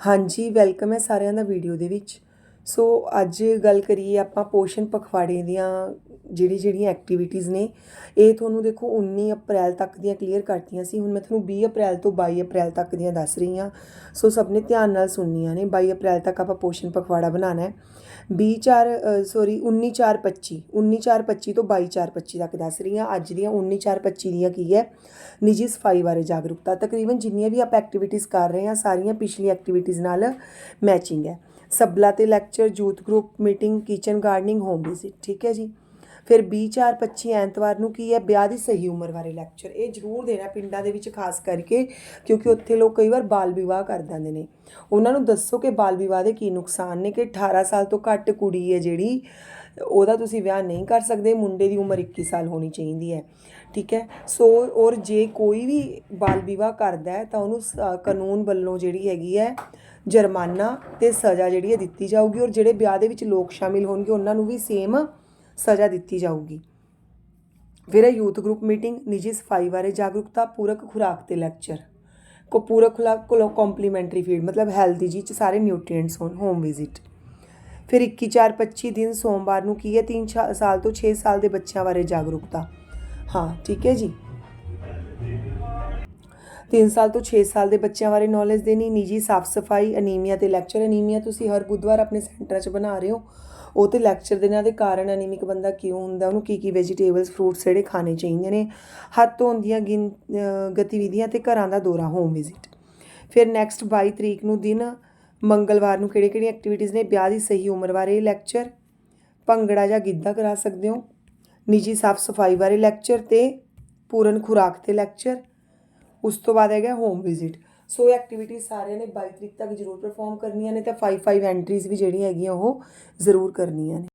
ਹਾਂਜੀ ਵੈਲਕਮ ਹੈ ਸਾਰਿਆਂ ਦਾ ਵੀਡੀਓ ਦੇ ਵਿੱਚ। ਸੋ ਅੱਜ ਗੱਲ ਕਰੀਏ ਆਪਾਂ ਪੋਸ਼ਣ ਪਖਵਾੜੇ ਦੀਆਂ ਜਿਹੜੀ ਜਿਹੜੀਆਂ ਐਕਟੀਵਿਟੀਜ਼ ਨੇ, ਇਹ ਤੁਹਾਨੂੰ ਦੇਖੋ 19 ਅਪ੍ਰੈਲ ਤੱਕ ਦੀਆਂ ਕਲੀਅਰ ਕਰਤੀਆਂ ਸੀ, ਹੁਣ ਮੈਂ ਤੁਹਾਨੂੰ 20 ਅਪ੍ਰੈਲ ਤੋਂ 22 ਅਪ੍ਰੈਲ ਤੱਕ ਦੀਆਂ ਦੱਸ ਰਹੀ ਹਾਂ। ਸੋ ਸਭ ਨੇ ਧਿਆਨ ਨਾਲ ਸੁਣਨੀਆਂ ਨੇ 22 ਅਪ੍ਰੈਲ ਤੱਕ ਆਪਾਂ ਪੋਸ਼ਣ ਪਖਵਾੜਾ ਬਣਾਉਣਾ ਹੈ। 20 4 ਸੌਰੀ 19 4 25 19 4 25 ਤੋਂ 22 4 25 ਤੱਕ ਦੱਸ ਰਹੀ ਹਾਂ। ਅੱਜ ਦੀਆਂ 19 4 25 ਦੀਆਂ ਕੀ ਹੈ? ਨਿੱਜੀ ਸਫ਼ਾਈ ਬਾਰੇ ਜਾਗਰੂਕਤਾ। ਤਕਰੀਬਨ ਜਿੰਨੀਆਂ ਵੀ ਆਪਾਂ ਐਕਟੀਵਿਟੀਜ਼ ਕਰ ਰਹੇ ਹਾਂ, ਸਾਰੀਆਂ ਪਿਛਲੀ ਐਕਟੀਵਿਟੀਜ਼ ਨਾਲ ਮੈਚਿੰਗ ਹੈ। ਸਬਲਾ ਤੇ lecture youth group meeting kitchen gardening home visit ਠੀਕ ਹੈ ਜੀ? ਫਿਰ 20 4 25 ਐਤਵਾਰ ਨੂੰ ਕੀ ਹੈ? ਵਿਆਹ ਦੀ ਸਹੀ ਉਮਰ ਬਾਰੇ ਲੈਕਚਰ ਇਹ ਜ਼ਰੂਰ ਦੇਣਾ ਪਿੰਡਾਂ ਦੇ ਵਿੱਚ ਖਾਸ ਕਰਕੇ ਕਿਉਂਕਿ ਉੱਥੇ ਲੋਕ ਕਈ ਵਾਰ ਬਾਲ ਵਿਵਾਹ ਕਰ ਦਿੰਦੇ ਨੇ। ਉਹਨਾਂ ਨੂੰ ਦੱਸੋ ਕਿ ਬਾਲ ਵਿਵਾਹ ਦੇ ਕੀ ਨੁਕਸਾਨ ਨੇ ਕਿ 18 ਸਾਲ ਤੋਂ ਘੱਟ ਕੁੜੀ ਹੈ ਜਿਹੜੀ, ਉਹਦਾ ਤੁਸੀਂ ਵਿਆਹ ਨਹੀਂ ਕਰ ਸਕਦੇ, ਮੁੰਡੇ ਦੀ ਉਮਰ 21 ਸਾਲ ਹੋਣੀ ਚਾਹੀਦੀ ਹੈ। ਠੀਕ ਹੈ? ਸੋ ਔਰ ਜੇ ਕੋਈ ਵੀ ਬਾਲ ਵਿਵਾਹ ਕਰਦਾ ਹੈ ਤਾਂ ਉਹਨੂੰ ਸ- ਕਾਨੂੰਨ ਵੱਲੋਂ ਜਿਹੜੀ ਹੈਗੀ ਹੈ ਜੁਰਮਾਨਾ ਤੇ ਸਜ਼ਾ ਜਿਹੜੀ ਹੈ ਦਿੱਤੀ ਜਾਊਗੀ ਔਰ ਜਿਹੜੇ ਵਿਆਹ ਦੇ ਵਿੱਚ ਲੋਕ ਸ਼ਾਮਿਲ ਹੋਣਗੇ, ਉਹਨਾਂ ਨੂੰ ਵੀ ਸੇਮ ਸਜ਼ਾ ਦਿੱਤੀ ਜਾਊਗੀ। ਫਿਰ ਯੂਥ ਗਰੁੱਪ ਮੀਟਿੰਗ ਨਿੱਜੀ ਸਫ਼ਾਈ ਬਾਰੇ ਜਾਗਰੂਕਤਾ ਪੂਰਕ ਖੁਰਾਕ ਤੇ ਲੈਕਚਰ। ਕੋ ਪੂਰਕ ਖੁਰਾਕ ਕੋਲੋਂ ਕੰਪਲੀਮੈਂਟਰੀ ਫੀਡ, ਮਤਲਬ ਹੈਲਦੀ ਜੀ ਚ ਸਾਰੇ ਨਿਊਟ੍ਰੀਐਂਟਸ ਹੋਣ, ਹੋਮ ਵਿਜ਼ਿਟ। ਫਿਰ 21 4 25 ਦਿਨ ਸੋਮਵਾਰ ਨੂੰ ਕੀ ਹੈ? 3 ਸਾਲ ਤੋਂ 6 ਸਾਲ ਦੇ ਬੱਚਿਆਂ ਬਾਰੇ ਜਾਗਰੂਕਤਾ। ਹਾਂ, ਠੀਕ ਹੈ ਜੀ। 3 ਸਾਲ ਤੋਂ 6 ਸਾਲ ਦੇ ਬੱਚਿਆਂ ਬਾਰੇ ਨੌਲੇਜ ਦੇਣੀ, ਨਿੱਜੀ ਸਾਫ਼ ਸਫ਼ਾਈ, ਅਨੀਮੀਆ ਤੇ ਲੈਕਚਰ। ਅਨੀਮੀਆ ਤੁਸੀਂ ਹਰ ਬੁੱਧਵਾਰ ਆਪਣੇ ਸੈਂਟਰਾਂ 'ਚ ਬਣਾ ਰਹੇ ਹੋ। ਉਹ ਤੇ ਲੈਕਚਰ ਦੇਣਾ ਦੇ ਕਾਰਨ ਐਨੀਮਿਕ ਬੰਦਾ ਕਿਉਂ ਹੁੰਦਾ? ਉਹਨੂੰ ਕੀ ਕੀ ਵੈਜੀਟੇਬਲਸ ਫਰੂਟਸ ਜਿਹੜੇ ਖਾਣੇ ਚਾਹੀਦੇ ਨੇ? ਹੱਥ ਧੋਣ ਦੀਆਂ ਗਿਣ ਗਤੀਵਿਧੀਆਂ ਤੇ ਘਰਾਂ ਦਾ ਦੌਰਾ ਹੋਮ ਵਿਜ਼ਿਟ ਫਿਰ ਨੈਕਸਟ 22 ਤਰੀਕ ਨੂੰ ਦਿਨ, ਮੰਗਲਵਾਰ ਨੂੰ ਕਿਹੜੇ ਕਿਹੜੀਆਂ ਐਕਟੀਵਿਟੀਜ਼ ਨੇ? ਵਿਆਹ ਦੀ ਸਹੀ ਉਮਰ ਬਾਰੇ ਲੈਕਚਰ ਭੰਗੜਾ ਜਾਂ ਗਿੱਧਾ ਕਰਾ ਸਕਦੇ ਹੋ। ਨਿੱਜੀ ਸਾਫ਼ ਸਫ਼ਾਈ ਬਾਰੇ ਲੈਕਚਰ ਤੇ ਪੂਰਨ ਖੁਰਾਕ ਤੇ ਲੈਕਚਰ ਉਸ ਤੋਂ ਬਾਅਦ ਹੈਗਾ ਹੋਮ ਵਿਜ਼ਿਟ ਸੋ ਇਹ ਐਕਟੀਵਿਟੀ ਸਾਰਿਆਂ ਨੇ 22 ਤਰੀਕ ਤੱਕ ਜ਼ਰੂਰ ਪਰਫਾਰਮ ਕਰਨੀਆਂ ਨੇ ਤਾਂ 5 5 ਐਂਟਰੀਜ਼ ਵੀ ਜਿਹੜੀਆਂ ਹੈਗੀਆਂ ਉਹ ਜ਼ਰੂਰ ਕਰਨੀਆਂ ਨੇ।